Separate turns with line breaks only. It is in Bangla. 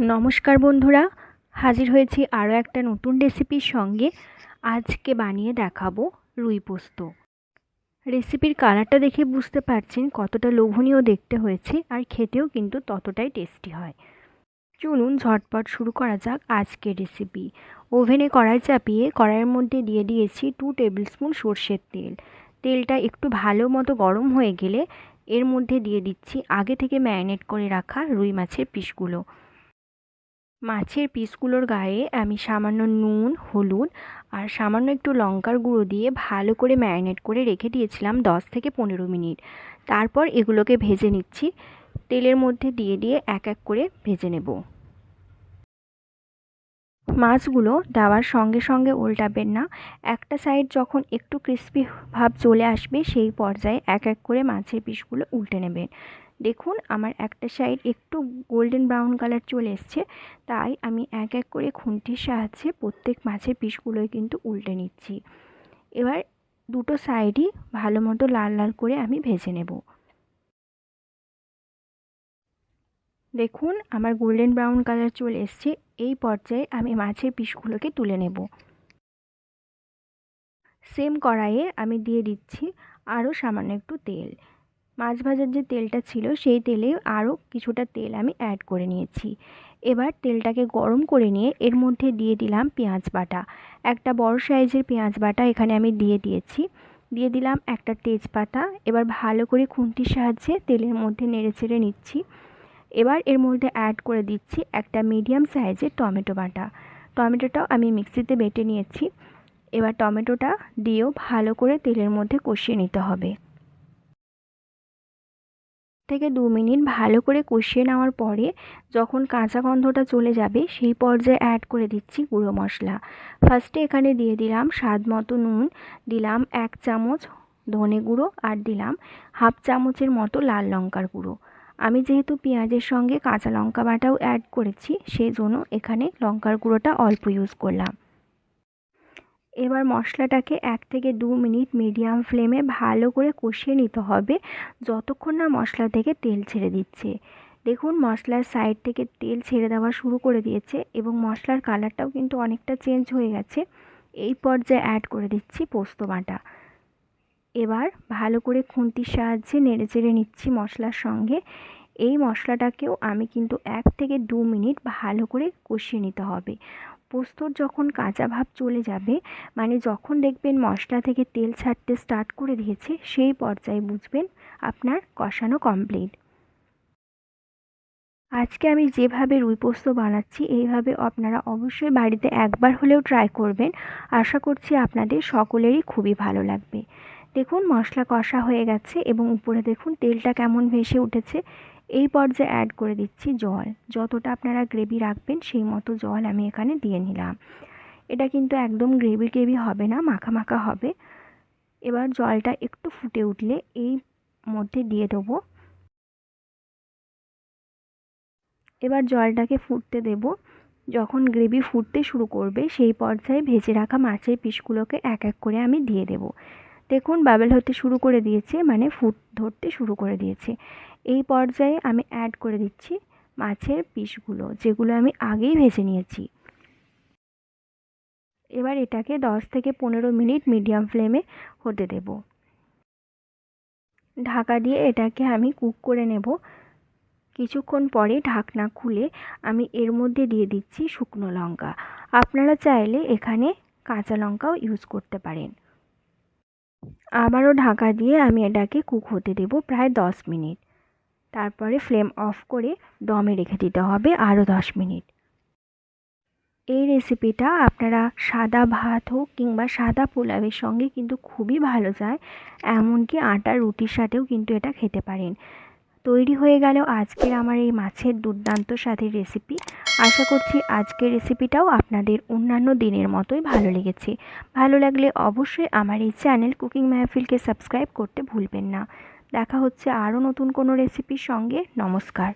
নমস্কার বন্ধুরা, হাজির হয়েছি আরও একটা নতুন রেসিপির সঙ্গে। আজকে বানিয়ে দেখাবো রুই পোস্ত। রেসিপির কালারটা দেখে বুঝতে পারছেন কতটা লোভনীয় দেখতে হয়েছে আর খেতেও কিন্তু ততটাই টেস্টি হয়। চলুন ঝটপট শুরু করা যাক আজকের রেসিপি। ওভেনে কড়াই চাপিয়ে কড়াইয়ের মধ্যে দিয়ে দিয়েছি টু টেবিল স্পুন সর্ষের তেল। তেলটা একটু ভালো মতো গরম হয়ে গেলে এর মধ্যে দিয়ে দিচ্ছি আগে থেকে ম্যারিনেট করে রাখা রুই মাছের পিসগুলো। মাছের পিসগুলোর গায়ে আমি সামান্য নুন, হলুদ আর সামান্য একটু লঙ্কার গুঁড়ো দিয়ে ভালো করে ম্যারিনেট করে রেখে দিয়েছিলাম দশ থেকে পনেরো মিনিট। তারপর এগুলোকে ভেজে নিচ্ছি। তেলের মধ্যে দিয়ে দিয়ে এক এক করে ভেজে নেব। মাছগুলো দেওয়ার সঙ্গে সঙ্গে উল্টাবেন না। একটা সাইড যখন একটু ক্রিস্পি ভাব চলে আসবে, সেই পর্যায়ে এক এক করে মাছের পিসগুলো উল্টে নেবেন। দেখুন, আমার একটা সাইড একটু গোল্ডেন ব্রাউন কালার চলে এসছে। তাই আমি এক এক করে খুন্তির সাহায্যে প্রত্যেক মাছের পিসগুলোই কিন্তু উল্টে নিচ্ছি। এবার দুটো সাইডই ভালো মতো লাল লাল করে আমি ভেজে নেব। দেখুন, আমার গোল্ডেন ব্রাউন কালার চলে এসছে। এই পর্যায়ে আমি মাছের পিসগুলোকে তুলে নেব। সেম কড়াইয়ে আমি দিয়ে দিচ্ছি আরও সামান্য একটু তেল। মাছ ভাজার যে তেলটা ছিল, সেই তেলে আরও কিছুটা তেল আমি অ্যাড করে নিয়েছি। এবার তেলটাকে গরম করে নিয়ে এর মধ্যে দিয়ে দিলাম পেঁয়াজ বাটা। একটা বড় সাইজের পেঁয়াজ বাটা এখানে আমি দিয়ে দিয়েছি। দিয়ে দিলাম একটা তেজপাতা। এবার ভালো করে খুন্তির সাহায্যে তেলের মধ্যে নেড়ে চেড়ে নিচ্ছি। এবার এর মধ্যে অ্যাড করে দিচ্ছি একটা মিডিয়াম সাইজের টমেটো বাটা। টমেটোটাও আমি মিক্সিতে বেটে নিয়েছি। এবার টমেটোটা দিয়েও ভালো করে তেলের মধ্যে কষিয়ে নিতে হবে। থেকে দু মিনিট ভালো করে কষিয়ে নেওয়ার পরে যখন কাঁচা গন্ধটা চলে যাবে, সেই পর্যায়ে অ্যাড করে দিচ্ছি গুঁড়ো মশলা। ফার্স্টে এখানে দিয়ে দিলাম স্বাদ মতো নুন, দিলাম এক চামচ ধনে গুঁড়ো আর দিলাম হাফ চামচের মতো লাল লঙ্কার গুঁড়ো। আমি যেহেতু পেঁয়াজের সঙ্গে কাঁচা লঙ্কা বাটাও অ্যাড করেছি সেই জন্য এখানে লঙ্কার গুঁড়োটা অল্প ইউজ করলাম। এবার মশলাটাকে এক থেকে দু মিনিট মিডিয়াম ফ্লেমে ভালো করে কষিয়ে নিতে হবে। যতক্ষণ না মশলা থেকে তেল ছেড়ে দিচ্ছে। দেখুন, মশলার সাইড থেকে তেল ছেড়ে দেওয়া শুরু করে দিয়েছে এবং মশলার কালারটাও কিন্তু অনেকটা চেঞ্জ হয়ে গেছে। এই পর্যায়ে অ্যাড করে দিচ্ছি পোস্ত বাটা। এবার ভালো করে খুন্তির সাহায্যে নেড়ে চেড়ে নিচ্ছি মশলার সঙ্গে। এই মশলাটাকেও আমি কিন্তু এক থেকে দু মিনিট ভালো করে কষিয়ে নিতে হবে। পোস্তর যখন কাঁচা ভাব চলে যাবে মানে যখন দেখবেন মশলা থেকে তেল ছাড়তে স্টার্ট করে দিয়েছে, সেই পর্যায়ে বুঝবেন আপনার কষানো কমপ্লিট আজকে আমি যেভাবে রুই পোস্ত বানাচ্ছি, এইভাবে আপনারা অবশ্যই বাড়িতে একবার হলেও ট্রাই করবেন। আশা করছি আপনাদের সকলেরই খুবই ভালো লাগবে। দেখুন মশলা কষা হয়ে গেছে এবং উপরে দেখুন তেলটা কেমন ভেসে উঠেছে। এই পর্যায়ে অ্যাড করে দিচ্ছি জল। যতটা আপনারা গ্রেভি রাখবেন, সেই মতো জল আমি এখানে দিয়ে নিলাম। এটা কিন্তু একদম গ্রেভি গ্রেভি হবে না, মাখা মাখা হবে। এবার জলটা একটু ফুটে উঠলে এই মধ্যে দিয়ে দেবো। এবার জলটাকে ফুটতে দেব। যখন গ্রেভি ফুটতে শুরু করবে, সেই পর্যায়ে ভেজে রাখা মাছের পিসগুলোকে এক এক করে আমি দিয়ে দেব। দেখুন বাবেল হতে শুরু করে দিয়েছে মানে ফুট ধরতে শুরু করে দিয়েছে। এই পর্যায়ে আমি অ্যাড করে দিচ্ছি মাছের পিসগুলো, যেগুলো আমি আগেই ভেজে নিয়েছি। এবার এটাকে দশ থেকে পনেরো মিনিট মিডিয়াম ফ্লেমে হতে দেব। ঢাকা দিয়ে এটাকে আমি কুক করে নেব। কিছুক্ষণ পরে ঢাকনা খুলে আমি এর মধ্যে দিয়ে দিচ্ছি শুকনো লঙ্কা। আপনারা চাইলে এখানে কাঁচা লঙ্কাও ইউজ করতে পারেন। আবারও ঢাকা দিয়ে আমি এটাকে কুক হতে দেব প্রায় দশ মিনিট। তারপরে ফ্লেম অফ করে দমে রেখে দিতে হবে আরও দশ মিনিট। এই রেসিপিটা আপনারা সাদা ভাত হোক কিংবা সাদা পোলাওয়ের সঙ্গে কিন্তু খুবই ভালো যায়, এমনকি আটার রুটির সাথেও কিন্তু এটা খেতে পারেন। তৈরি হয়ে গেল আজকের আমার এই মাছের দুর্দান্ত স্বাদের রেসিপি। আশা করছি আজকের রেসিপিটাও আপনাদের অন্যান্য দিনের মতোই ভালো লেগেছে। ভালো লাগলে অবশ্যই আমার এই চ্যানেল কুকিং মাহফিলকে সাবস্ক্রাইব করতে ভুলবেন না। দেখা হচ্ছে আরও নতুন কোনো রেসিপির সঙ্গে। নমস্কার।